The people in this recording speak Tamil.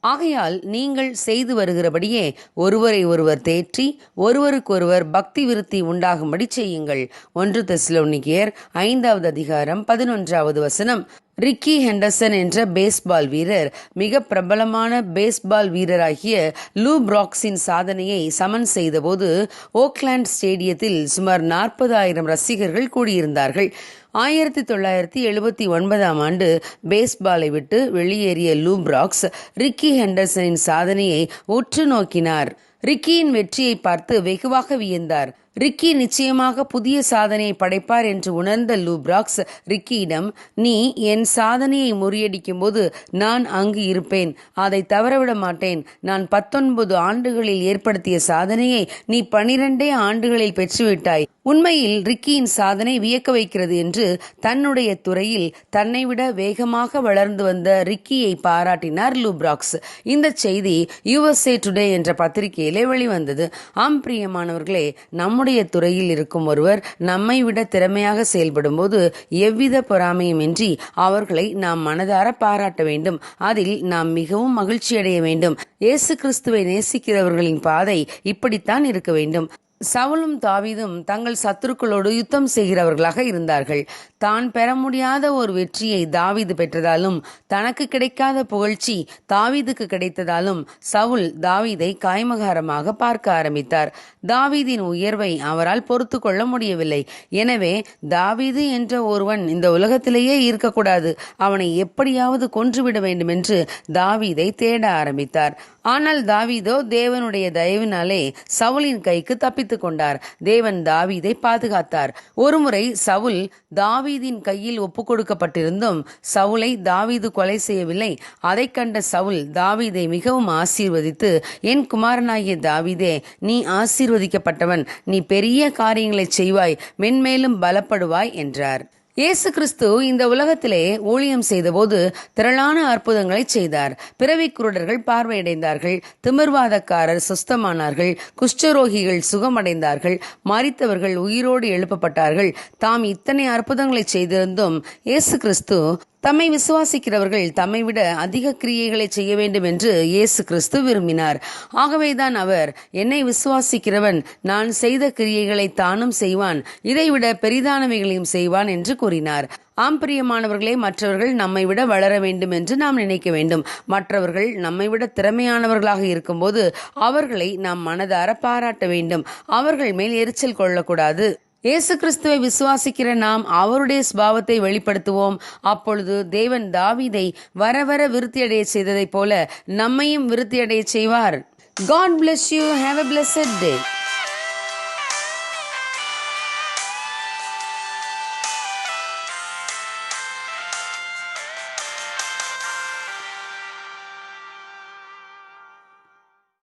ஆகையால் நீங்கள் செய்து வருகிறபடியே ஒருவரை ஒருவர் தேற்றி ஒருவருக்கொருவர் பக்தி விருத்தி உண்டாகும்படி செய்யுங்கள். ஒன்று தெஸ்லோனிக்கியர் ஐந்தாவது அதிகாரம் பதினொன்றாவது வசனம். ரிக்கி ஹெண்டர்சன் என்ற பேஸ்பால் வீரர் மிக பிரபலமான பேஸ்பால் வீரராகிய லூ பிராக்ஸின் சாதனையை சமன் செய்தபோது ஓக்லாண்ட் ஸ்டேடியத்தில் சுமார் நாற்பதாயிரம் ரசிகர்கள் கூடியிருந்தார்கள். ஆயிரத்தி தொள்ளாயிரத்தி எழுபத்தி ஒன்பதாம் ஆண்டு பேஸ்பாலை விட்டு வெளியேறிய லூ பிராக்ஸ் ரிக்கி ஹெண்டர்சனின் சாதனையை உற்று நோக்கினார். ரிக்கியின் வெற்றியை பார்த்து வெகுவாக வியந்தார். ரிக்கி நிச்சயமாக புதிய சாதனையை படைப்பார் என்று உணர்ந்த லூப்ராக்ஸ் ரிக்கியிடம் நீ என் சாதனையை முறியடிக்கும் போது நான் அங்கு இருப்பேன். அதை தவறவிட மாட்டேன். நான் பத்தொன்பது ஆண்டுகளில் ஏற்படுத்திய சாதனையை நீ பனிரெண்டே ஆண்டுகளில் பெற்றுவிட்டாய். உண்மையில் ரிக்கியின் சாதனை வியக்க வைக்கிறது என்று தன்னுடைய துறையில் தன்னை விட வேகமாக வளர்ந்து வந்த ரிக்கியை பாராட்டினார் லூப்ராக்ஸ். இந்த செய்தி யுஎஸ்ஏ டுடே என்ற பத்திரிகையிலே வெளிவந்தது. ஆம் பிரியமானவர்களே நம்முடைய துறையில் இருக்கும் ஒருவர் நம்மை விட திறமையாக செயல்படும் போது எவ்வித பொறாமையுமின்றி அவர்களை நாம் மனதார பாராட்ட வேண்டும். அதில் நாம் மிகவும் மகிழ்ச்சி அடைய வேண்டும். இயேசு கிறிஸ்துவை நேசிக்கிறவர்களின் பாதை இப்படித்தான் இருக்க வேண்டும். சவுலும் தாவீதும் தங்கள் சத்துருக்களோடு யுத்தம் செய்கிறவர்களாக இருந்தார்கள். தான் பெற முடியாத ஒரு வெற்றியை தாவீது பெற்றதாலும் தனக்கு கிடைக்காத புகழ்ச்சி தாவீதுக்கு கிடைத்ததாலும் சவுல் தாவீதை காய்மகாரமாக பார்க்க ஆரம்பித்தார். தாவீதின் உயர்வை அவரால் பொறுத்து கொள்ள முடியவில்லை. எனவே தாவீது என்ற ஒருவன் இந்த உலகத்திலேயே இருக்கக்கூடாது. அவனை எப்படியாவது கொன்றுவிட வேண்டும் என்று தாவீதை தேட ஆரம்பித்தார். ஆனால் தாவீதோ தேவனுடைய தயவினாலே சவுலின் கைக்கு தப்பித்துக் கொண்டார். தேவன் தாவீதை பாதுகாத்தார். ஒருமுறை சவுல் தாவீதின் கையில் ஒப்புக்கொடுக்கப்பட்டிருந்தும் சவுலை தாவீது கொலை செய்யவில்லை. அதைக் கண்ட சவுல் தாவீதை மிகவும் ஆசீர்வதித்து என் குமாரனாகிய தாவீதே நீ ஆசீர்வதிக்கப்பட்டவன். நீ பெரிய காரியங்களைச் செய்வாய். மென்மேலும் பலப்படுவாய் என்றார். இயேசு கிறிஸ்து இந்த உலகத்திலே ஊழியம் செய்தபோது திரளான அற்புதங்களை செய்தார். பிறவி குருடர்கள் பார்வையடைந்தார்கள் திமிர்வாதக்காரர் சுஸ்தமானார்கள் குஷ்டரோகிகள் சுகமடைந்தார்கள் மறித்தவர்கள் உயிரோடு எழுப்பப்பட்டார்கள். தாம் இத்தனை அற்புதங்களை செய்திருந்தும் இயேசு கிறிஸ்து தம்மை விசுவாசிக்கிறவர்கள் தம்மை விட அதிக கிரியைகளை செய்ய வேண்டும் என்று இயேசு கிறிஸ்து விரும்பினார். ஆகவேதான் அவர் என்னை விசுவாசிக்கிறவன் நான் செய்த கிரியைகளை தானும் செய்வான் இதைவிட பெரிதானவைகளையும் செய்வான் என்று கூறினார். ஆம் பிரியமானவர்களே மற்றவர்கள் நம்மை விட வளர வேண்டும் என்று நாம் நினைக்க வேண்டும். மற்றவர்கள் நம்மை விட திறமையானவர்களாக இருக்கும்போது அவர்களை நாம் மனதார பாராட்ட வேண்டும். அவர்கள் மேல் எரிச்சல் கொள்ளக்கூடாது. இயேசு கிறிஸ்துவை விசுவாசிக்கிற நாம் அவருடைய ஸ்பாவத்தை வெளிப்படுத்துவோம். அப்பொழுது தேவன் தாவிதை வர வர விருத்தியடைய செய்ததைப் போல நம்மையும் விருத்தியடைய செய்வார். God bless you have a blessed day